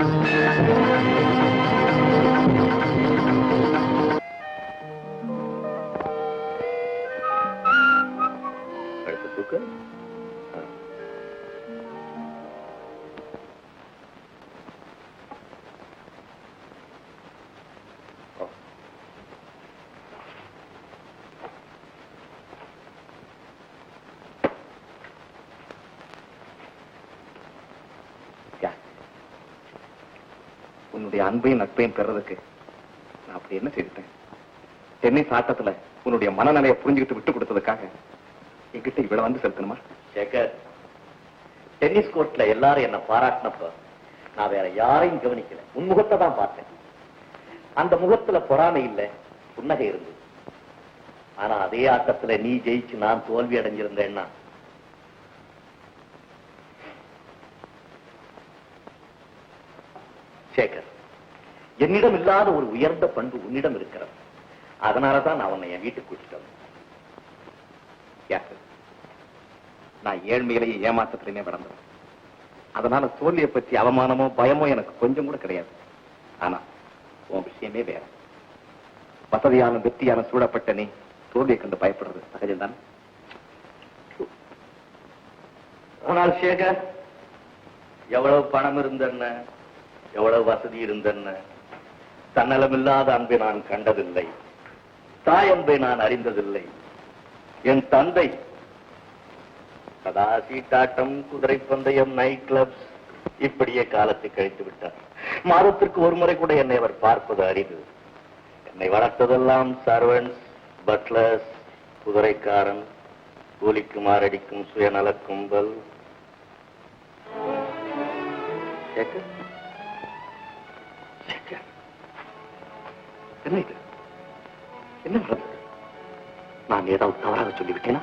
கழுத்து உன்னுடைய அன்பையும் நட்பையும் பெறதுக்கு நான் அப்படி என்ன செய்துட்டேன்? சென்னை சாட்டத்துல உன்னுடைய மனநிலையை புரிஞ்சுக்கிட்டு விட்டு கொடுத்ததுக்காக என்கிட்ட இவ்வளவு வந்து செலுத்தணுமா? சேகர் டென்னிஸ் கோர்ட்ல எல்லாரும் என்ன பாராட்டினப்ப நான் வேற யாரையும் கவனிக்கல. உன் முகத்தை தான் பார்த்தேன். அந்த முகத்துல பொறாமை இல்ல புன்னகை இருந்தது. ஆனா அதே ஆட்டத்துல நீ ஜெயிச்சு நான் தோல்வி அடைஞ்சிருந்தேன்னா? சேகர் என்னிடம் இல்லாத ஒரு உயர்ந்த பண்பு உன்னிடம் இருக்கிறது. அதனாலதான் நான் உன்னை என் வீட்டுக்கு கூட்டிட்டு நான் ஏழ்மையிலேயே ஏமாற்றத்திலுமே வளர்ந்தேன் அதனால தோல்வியை பற்றி அவமானமோ பயமோ எனக்கு கொஞ்சம் கூட கிடையாது. ஆனா உன் விஷயமே வேற. வசதியான வெற்றியான சூழப்பட்ட நீ தோல்வியை கண்டு பயப்படுறது சகஜம்தான் ஆனால் சேகர் எவ்வளவு பணம் இருந்தன்ன? எவ்வளவு வசதி இருந்தன்ன? தன்னலமில்லாத அன்பை நான் கண்டதில்லை. தாய் அன்பை நான் அறிந்ததில்லை. என் தந்தை சதா சீட்டாட்டம் குதிரை பந்தயம் நைட் கிளப்ஸ் இப்படியே காலத்தை கழித்து விட்டார். மாதத்திற்கு ஒரு முறை கூட என்னை அவர் பார்ப்பது அரிது. என்னை வளர்த்ததெல்லாம் சர்வன்ஸ் பட்லர்ஸ் குதிரைக்காரன் கூலிக்கு மாரடிக்கும் சுயநல கும்பல் சேகர் சேகர் என்ன இது? என்ன நடந்தது நான் ஏதாவது தவறாக சொல்லிவிட்டேனா?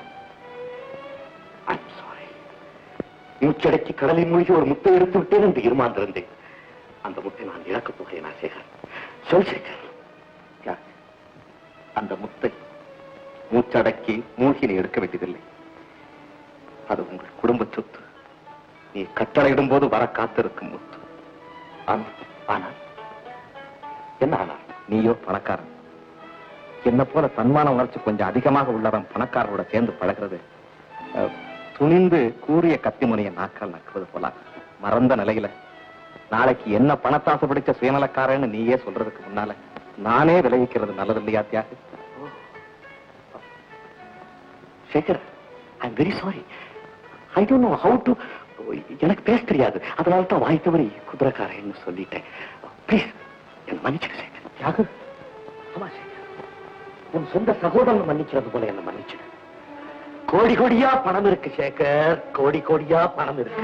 மூச்சடக்கி கடலில் மூழ்கி ஒரு முட்டை எடுத்து விட்டேன் என்று இருமாந்திருந்தேன் அந்த முட்டை நான் இழக்கப் போகிறேன் சேகர். சொல் சேகர். அந்த முத்தை மூச்சடக்கி மூழ்கினை எடுக்க வேண்டியதில்லை. அது உங்கள் குடும்ப சொத்து. நீ கட்டளையிடும் போது வர காத்திருக்கும் முத்து. ஆனா- ஆனால் என்ன ஆனால்? நீயோ பணக்காரன். என்ன போல தன்மான உணர்ச்சி கொஞ்சம் அதிகமாக உள்ளவன் பணக்காரரோட சேர்ந்து பழகிறது. துணிந்து கூறிய கத்திமுனைய நாக்கால் நக்குவது போல. மறந்த நிலையில. நாளைக்கு என்ன பணத்தாசை பிடிச்ச சுயநலக்காரன்னு நீயே சொல்றதுக்கு முன்னால நானே விளைவிக்கிறது நல்லது இல்லையா Thiyagu? Sekar I very sorry I don't know how to எனக்கு பேச தெரியாது. அதனால தான் வாய் தவறி குதிரைக்காரன்னு சொல்லிட்டேன். ப்ளீஸ் என்ன மன்னிச்சிடு சேகர் ஆமா சேகர் உன் சொந்த சகோதரன் மன்னிக்கிறது போல என்ன மன்னிச்சிடு. கோடி கோடியா பணம் இருக்கு சேகர். கோடி கோடியா பணம் இருக்கு.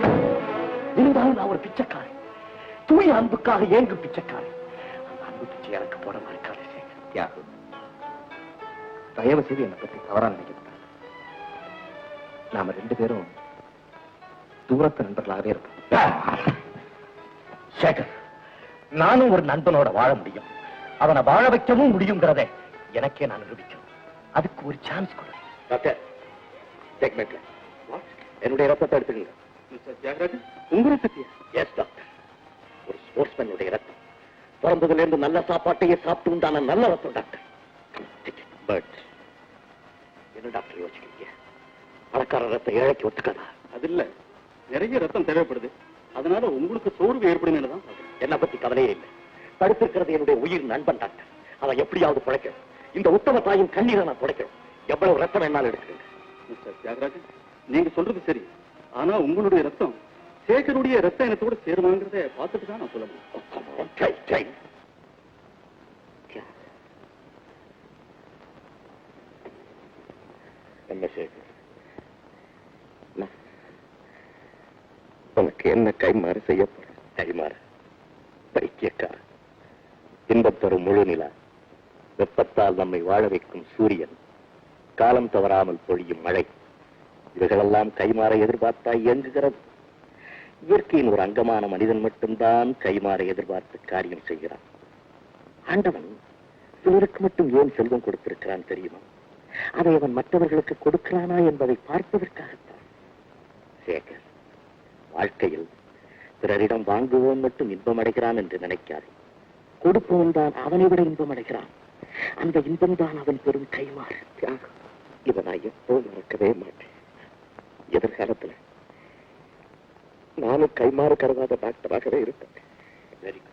இருந்தாலும் நான் ஒரு பிச்சைக்காரன். தூய அன்புக்காக ஏங்கு பிச்சைக்காரன். அந்த அன்பு பிச்சை எனக்கு போட மறுக்காது சேகர். தியாகு தயவு செய்து என்னை பத்தி தவறா நினைக்க நாம ரெண்டு பேரும் தூரத்து நண்பர்களாகவே இருப்போம். சேகர் நானும் ஒரு நண்பனோட வாழ முடியும். அவனை வாழ வைக்கவும் முடியுங்கிறதை எனக்கே நான் நிரூபிக்கணும் அதுக்கு ஒரு சான்ஸ் கொடு. டாக்டர் என்னுடைய ரத்தத்தை எடுத்துக்கங்க. மிஸ்டர் தியாகராஜன்? உங்க ரத்தத்தையா? எஸ் டாக்டர் ஒரு ஸ்போர்ட்ஸ்மேனுடைய ரத்தம். பிறந்ததுல இருந்து நல்ல சாப்பாட்டையே சாப்பிட்டு உண்டான நல்ல ரத்தம் டாக்டர் பட் என்ன டாக்டர் யோசிக்கிறீங்க? பணக்கார ரத்தம் ஏழைக்கு ஒத்துக்காதா? அது இல்ல நிறைய ரத்தம் தேவைப்படுது. அதனால உங்களுக்கு சோர்வு ஏற்படும் என்னை பத்தி கவலையே இல்லை. தடுத்திருக்கிறது என்னுடைய உயிர் நண்பன் டாக்டர். அவன் எப்படியாவது பிழைக்கணும் இந்த உத்தம தாயின் கண்ணீரை நான் துடைக்கணும் எவ்வளவு ரத்தம் வேணாலும் எடுத்துக்கங்க மிஸ்டர் தியாகராஜன் நீங்க சொல்றது சரி. ஆனா உங்களுடைய ரத்தம் சேகருடைய ரத்த இனத்தோட சேருவாங்கிறத பார்த்துட்டு தான் நான் சொல்ல முடியும். Try, try. என்ன சேகர்? நான் உனக்கு என்ன கைமாறு செய்ய போறேன் கைமாறு பைத்தியக்கார இன்பம் தரும் முழு நிலா வெப்பத்தால் நம்மை வாழ வைக்கும் சூரியன். காலம் தவறாமல் பொழியும் மழை. இவைகளெல்லாம் கைமாற எதிர்பார்த்தா இயங்குகிறது. இயற்கையின் ஒரு அங்கமான மனிதன் மட்டும்தான் கைமாற எதிர்பார்த்து காரியம் செய்கிறான். ஆண்டவன் சிலருக்கு மட்டும் ஏன் செல்வம் கொடுத்திருக்கிறான் தெரியுமா? அதை அவன் மற்றவர்களுக்கு கொடுக்கிறானா என்பதை பார்ப்பதற்காகத்தான். சேகர் வாழ்க்கையில் பிறரிடம் வாங்குவோன் மட்டும் இன்பம் அடைகிறான் என்று நினைக்காதே. கொடுப்பவன் தான் அவனை விட இன்பம் அடைகிறான். அந்த இன்பம் தான் அவன் பெரும் கைமாறு. தியாகம் இதை நான் எப்போ மறக்கவே மாட்டேன். எதிர்காலத்துல நானும் கைமாறு கருதாத டாக்டராகவே இருப்பேன். வெரி குட்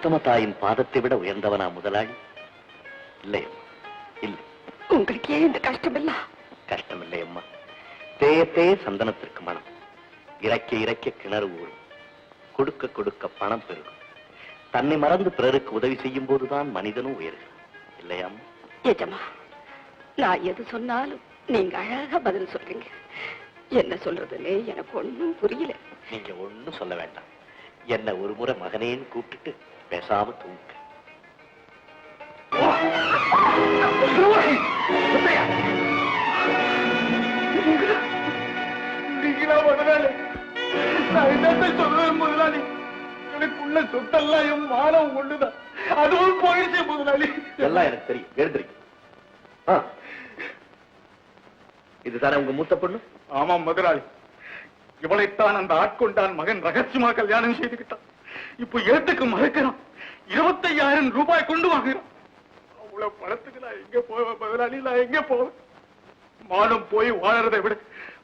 உத்தம தாயின் பாதத்தை விட உயர்ந்தவனா முதலாளி? இல்லை அம்மா இல்லை. உங்களுக்கு ஏன் இந்த கஷ்டம் இல்ல கஷ்டமில்லை அம்மா. தேய தேய சந்தனத்திற்கு மனம். இறக்க இறக்க கிணறு ஊறும் கொடுக்க கொடுக்க பணம் பெருகும். தன்னை மறந்து பிறருக்கு உதவி செய்யும் போதுதான் மனிதனும் உயர்கிறான். இல்லையா அம்மா எஜமா நான் எது சொன்னாலும் நீங்க அழகா பதில் சொல்றீங்க என்ன சொல்றதுன்னு எனக்கு ஒண்ணும் புரியல. நீங்க ஒண்ணும் சொல்ல வேண்டாம். என்ன ஒரு முறை மகனேன்னு கூப்பிட்டுட்டு பேசாம தூங்க. முதலாளி எனக்குள்ள சொத்தெல்லாம் என் மானம் ஒண்ணுதான் அதுவும் போயிடுச்சு முதலாளி எல்லாம் எனக்கு தெரியும். எழுந்திரிக்கும் இதுதானே உங்க மூத்த பொண்ணு? ஆமாம் முதலாளி இவளைத்தான் அந்த ஆட்கொண்டான் மகன் ரகசியமா கல்யாணம் செய்துகிட்டான் இப்போ ஏத்துக்கு மறுக்கிறான் இருபத்தையாயிரம் ரூபாய் கொண்டு வாங்குறான் அவ்வளவு பணத்துக்கு நான் எங்க போவேன் முதலாளி நான் எங்க போவேன்? மானம் போய் வாழறதை விட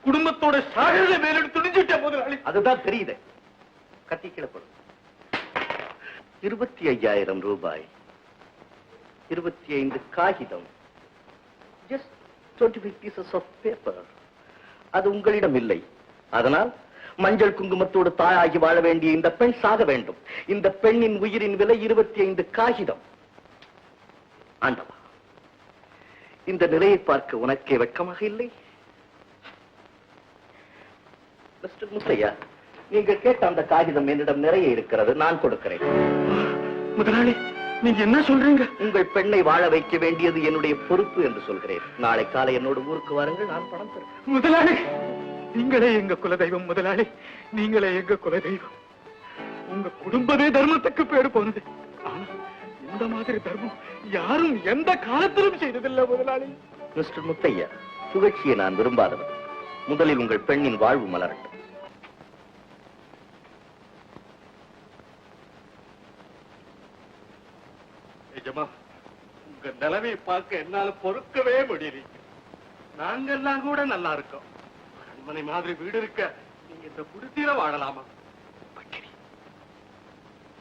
குடும்பத்தோட சாகிறத மேல துணிஞ்சுட்டேன் முதலாளி அதுதான் தெரியுது. கத்தி கிளப்படும் இருபத்தி ஐயாயிரம் ரூபாய். இருபத்தி ஐந்து காகிதம். Just twenty five pieces of paper அது உங்களிடம் இல்லை. அதனால் மஞ்சள் குங்குமத்தோடு தாயாகி வாழ வேண்டிய இந்த பெண் சாக வேண்டும். இந்த பெண்ணின் உயிரின் விலை இருபத்தி ஐந்து காகிதம். ஆண்டவா இந்த நிலையை பார்க்க உனக்கே வெட்கமாக இல்லை? மிஸ்டர் முத்தையா நீங்கள் கேட்ட அந்த காகிதம் என்னிடம் நிறைய இருக்கிறது நான் கொடுக்கிறேன். முதலாளி நீங்க என்ன சொல்றீங்க? உங்கள் பெண்ணை வாழ வைக்க வேண்டியது என்னுடைய பொறுப்பு என்று சொல்கிறேன். நாளை காலை என்னோட ஊருக்கு வாருங்கள் நான் பணம் தருவேன். முதலாளி நீங்களே எங்க குலதெய்வம் முதலாளி. நீங்களே எங்க குலதெய்வம். உங்க குடும்பமே தர்மத்துக்கு பேடு போனது. ஆனா இந்த மாதிரி தர்மம் யாரும் எந்த காலத்திலும் செய்ததில்லை முதலாளி. மிஸ்டர் முத்தையா சுழற்சியை நான் விரும்பாதவன். முதலில் உங்கள் பெண்ணின் வாழ்வு மலரட்டும். நிஜமா உங்க நிலைமையை பார்க்க என்னால பொறுக்கவே முடியல நாங்கெல்லாம் கூட நல்லா இருக்கோம். அரண்மனை மாதிரி வீடு இருக்க நீங்க இந்த குடிசையில வாழலாமா? பக்கிரி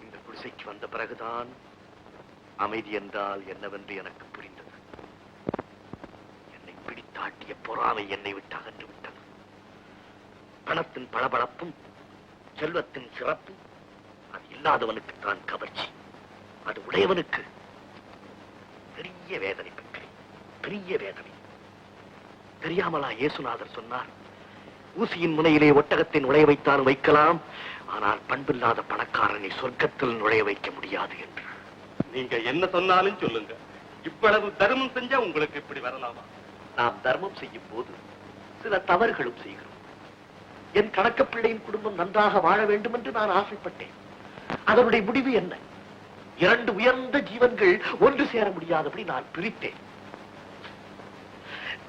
இந்த குடிசைக்கு வந்த பிறகுதான் அமைதி என்றால் என்னவென்று எனக்கு புரிந்தது. என்னை பிடித்தாட்டிய பொறாமை என்னை விட்டு அகன்று விட்டது. பணத்தின் பளபளப்பும் செல்வத்தின் சிறப்பும் அது இல்லாதவனுக்கு தான் கவர்ச்சி. அது உடையவனுக்கு பெரிய வேதனை பெரிய வேதனை. தெரியாமலா இயேசுநாதர் சொன்னார் ஊசியின் முனையிலே ஒட்டகத்தை நுழைய வைத்தால் வைக்கலாம். ஆனால் பண்பில்லாத பணக்காரனை சொர்க்கத்தில் நுழைய வைக்க முடியாது என்று. நீங்க என்ன சொன்னாலும் சொல்லுங்க. இவ்வளவு தர்மம் செஞ்சா உங்களுக்கு இப்படி வரலாமா? நாம் தர்மம் செய்யும் போது சில தவறுகளும் செய்கிறோம். என் கணக்க பிள்ளையின் குடும்பம் நன்றாக வாழ வேண்டும் என்று நான் ஆசைப்பட்டேன். அதனுடைய முடிவு என்ன? இரண்டு உயர்ந்த ஜீவன்கள் ஒன்று சேர முடியாதபடி நான் பிரித்தேன்.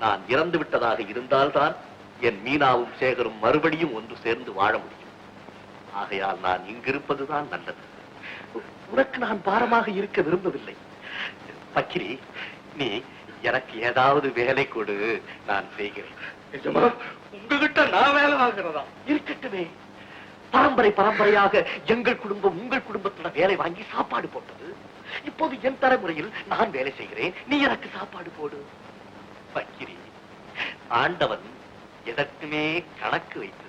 நான் இறந்து விட்டதாக இருந்தால்தான் என் மீனாவும் சேகரும் மறுபடியும் ஒன்று சேர்ந்து வாழ முடியும். ஆகையால் நான் இங்கிருப்பதுதான் நல்லது. உனக்கு நான் பாரமாக இருக்க விரும்பவில்லை. பக்கிரி நீ எனக்கு ஏதாவது வேலை கொடு நான் செய்கிறேன். உங்ககிட்ட நான் வேலை வாங்குறதா? இருக்கட்டுமே. பரம்பரை பரம்பரையாக எங்கள் குடும்பம் உங்கள் குடும்பத்துல வேலை வாங்கி சாப்பாடு போட்டது. இப்போது என் தலைமுறையில் நான் வேலை செய்கிறேன். நீ எனக்கு சாப்பாடு போடு. பக்கிரி ஆண்டவன் எதற்குமே கணக்கு வைத்து